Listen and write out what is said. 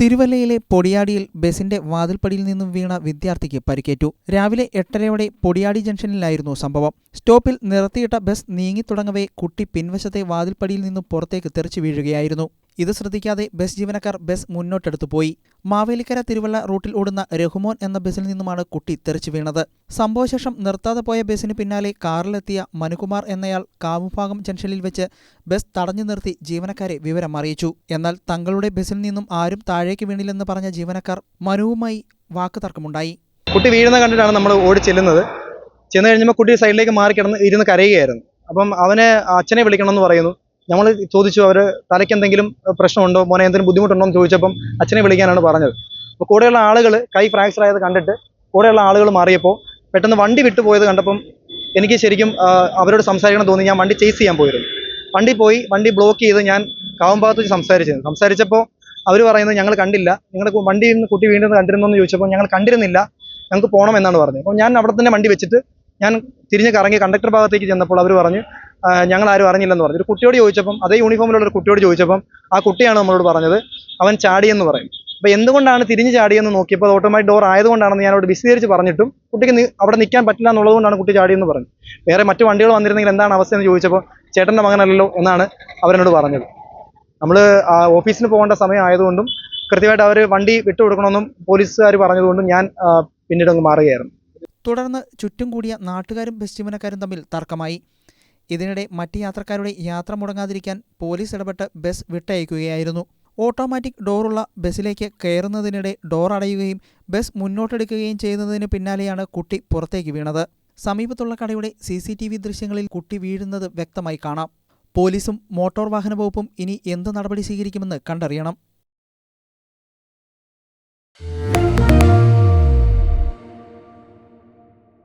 തിരുവല്ലയിലെ പൊടിയാടിയിൽ ബസിന്റെ വാതിൽപ്പടിയിൽ നിന്നും വീണ വിദ്യാർത്ഥിക്ക് പരിക്കേറ്റു. രാവിലെ എട്ടരയോടെ പൊടിയാടി ജംഗ്ഷനിലായിരുന്നു സംഭവം. സ്റ്റോപ്പിൽ നിർത്തിയിട്ട ബസ് നീങ്ങിത്തുടങ്ങവേ കുട്ടി പിൻവശത്തെ വാതിൽപ്പടിയിൽ നിന്നും പുറത്തേക്ക് തെറിച്ചു വീഴുകയായിരുന്നു. ഇത് ശ്രദ്ധിക്കാതെ ബസ് ജീവനക്കാർ ബസ് മുന്നോട്ടെടുത്തു പോയി. മാവേലിക്കര തിരുവള്ള റൂട്ടിൽ ഓടുന്ന രഘുമോൻ എന്ന ബസ്സിൽ നിന്നുമാണ് കുട്ടി തെറിച്ചു വീണത്. സംഭവശേഷം നിർത്താതെ പോയ ബസ്സിന് പിന്നാലെ കാറിലെത്തിയ മനുകുമാർ എന്നയാൾ കാവുഭാഗം ജംഗ്ഷനിൽ വെച്ച് ബസ് തടഞ്ഞു നിർത്തി ജീവനക്കാരെ വിവരം അറിയിച്ചു. എന്നാൽ തങ്ങളുടെ ബസ്സിൽ നിന്നും ആരും താഴേക്ക് വീണില്ലെന്ന് പറഞ്ഞ ജീവനക്കാർ മനുവുമായി വാക്കുതർക്കമുണ്ടായി. കുട്ടി വീഴുന്ന കണ്ടിട്ടാണ് നമ്മൾ ഓടി ചെല്ലുന്നത്. ചെന്ന് കഴിഞ്ഞപ്പോൾ കുട്ടി സൈഡിലേക്ക് മാറി കിടന്ന് ഇരുന്ന് കരയുകയായിരുന്നു. അപ്പം അവനെ അച്ഛനെ വിളിക്കണമെന്ന് പറയുന്നു. നമ്മൾ ചോദിച്ചു അവർ തലയ്ക്ക് എന്തെങ്കിലും പ്രശ്നമുണ്ടോ? മോനെ എന്തെങ്കിലും ബുദ്ധിമുട്ടുണ്ടോ എന്ന് ചോദിച്ചപ്പം അച്ഛനെ വിളിക്കാനാണ് പറഞ്ഞത്. അപ്പോൾ കൂടെയുള്ള ആളുകൾ കൈ ഫ്രാക്ചർ ആയത് കണ്ടിട്ട് കൂടെയുള്ള ആളുകൾ മാറിയപ്പോൾ പെട്ടെന്ന് വണ്ടി വിട്ടുപോയത് കണ്ടപ്പം എനിക്ക് ശരിക്കും അവരോട് സംസാരിക്കണം തോന്നി. ഞാൻ വണ്ടി ചേസ് ചെയ്യാൻ പോയിരുന്നു. വണ്ടി പോയി വണ്ടി ബ്ലോക്ക് ചെയ്ത് ഞാൻ കാവുംഭാഗത്ത് വെച്ച് സംസാരിച്ചിരുന്നു. സംസാരിച്ചപ്പോൾ അവർ പറയുന്നത് ഞങ്ങൾ കണ്ടില്ല. ഞങ്ങൾ വണ്ടി നിന്ന് കുട്ടി വീണ്ടും കണ്ടിരുന്നോ എന്ന് ചോദിച്ചപ്പോൾ ഞങ്ങൾ കണ്ടിരുന്നില്ല. ഞങ്ങൾക്ക് പോകണം എന്നാണ് പറഞ്ഞത്. അപ്പോൾ ഞാൻ അവിടെ തന്നെ വണ്ടി വെച്ചിട്ട് ഞാൻ തിരിഞ്ഞ് കറങ്ങി കണ്ടക്ടർ ഭാഗത്തേക്ക് ചെന്നപ്പോൾ അവർ പറഞ്ഞു "ആ, ഞങ്ങൾ ആരും അറിഞ്ഞില്ലെന്ന് പറഞ്ഞു. ഒരു കുട്ടിയോട് ചോദിച്ചപ്പം അതേ യൂണിഫോമിലുള്ള ഒരു കുട്ടിയോട് ചോദിച്ചപ്പം ആ കുട്ടിയാണ് നമ്മളോട് പറഞ്ഞത്. അവൻ ചാടിയെന്ന് പറയും. അപ്പോൾ എന്തുകൊണ്ടാണ് തിരിഞ്ഞ് ചാടിയെന്ന് നോക്കിയപ്പോൾ ഓട്ടോമാറ്റിക് ഡോർ ആയതുകൊണ്ടാണെന്ന് ഞാനോട് വിശദീകരിച്ച് പറഞ്ഞിട്ടും കുട്ടിക്ക് അവിടെ നിൽക്കാൻ പറ്റില്ല എന്നുള്ളതുകൊണ്ടാണ് കുട്ടി ചാടിയെന്ന് പറഞ്ഞു വേറെ മറ്റു വണ്ടികൾ വന്നിരുന്നെങ്കിൽ എന്താണ് അവസ്ഥ എന്ന് ചോദിച്ചപ്പോൾ ചേട്ടന്റെ മകനല്ലല്ലോ എന്നാണ് അവരെന്നോട് പറഞ്ഞത്. നമ്മൾ ഓഫീസിന് പോകേണ്ട സമയം ആയതുകൊണ്ടും കൃത്യമായിട്ട് അവർ വണ്ടി വിട്ടു കൊടുക്കണമെന്നും പോലീസുകാർ പറഞ്ഞതുകൊണ്ടും ഞാൻ പിന്നീട് അങ്ങ് മാറുകയായിരുന്നു. തുടർന്ന് ചുറ്റും കൂടിയ നാട്ടുകാരും ബസ് ജീവനക്കാരും തമ്മിൽ തർക്കമായി. ഇതിനിടെ മറ്റ് യാത്രക്കാരുടെ യാത്ര മുടങ്ങാതിരിക്കാൻ പോലീസ് ഇടപെട്ട് ബസ് വിട്ടയക്കുകയായിരുന്നു. ഓട്ടോമാറ്റിക് ഡോറുള്ള ബസ്സിലേക്ക് കയറുന്നതിനിടെ ഡോർ അടയുകയും ബസ് മുന്നോട്ടെടുക്കുകയും ചെയ്യുന്നതിന് പിന്നാലെയാണ് കുട്ടി പുറത്തേക്ക് വീണത്. സമീപത്തുള്ള കടയുടെ സി സി ടി വി ദൃശ്യങ്ങളിൽ കുട്ടി വീഴുന്നത് വ്യക്തമായി കാണാം. പോലീസും മോട്ടോർ വാഹന വകുപ്പും ഇനി എന്ത് നടപടി സ്വീകരിക്കുമെന്ന് കണ്ടറിയണം.